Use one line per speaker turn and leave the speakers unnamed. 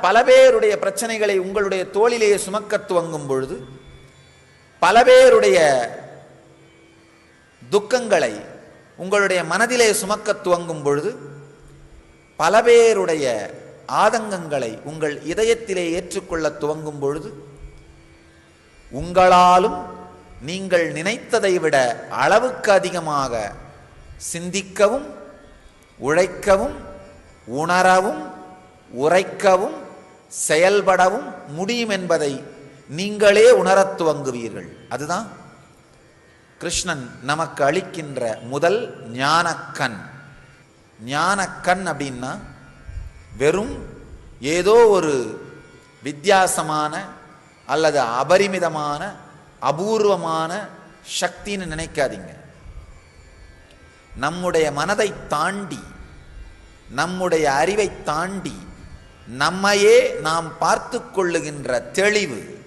பல பேருடைய பிரச்சனைகளை உங்களுடைய தோளிலேயே சுமக்க துவங்கும் பொழுது பல பேருடைய துக்கங்களை உங்களுடைய மனதிலே சுமக்க துவங்கும் பொழுது பல பேருடைய ஆதங்கங்களை உங்கள் இதயத்திலே ஏற்றுக்கொள்ள துவங்கும் பொழுது உங்களாலும் நீங்கள் நினைத்ததை விட அளவுக்கு அதிகமாக சிந்திக்கவும் உழைக்கவும் உணரவும் உரைக்கவும் செயல்படவும் முடியும் என்பதை நீங்களே உணரத் துவங்குவீர்கள். அதுதான் கிருஷ்ணன் நமக்கு அளிக்கின்ற முதல் ஞானக்கண். ஞானக்கண் அப்படின்னா வெறும் ஏதோ ஒரு வித்தியாசமான அல்லது அபரிமிதமான அபூர்வமான சக்தின்னு நினைக்காதீங்க. நம்முடைய மனதை தாண்டி நம்முடைய அறிவை தாண்டி நம்மையே நாம் பார்த்து கொள்ளுகின்ற தெளிவு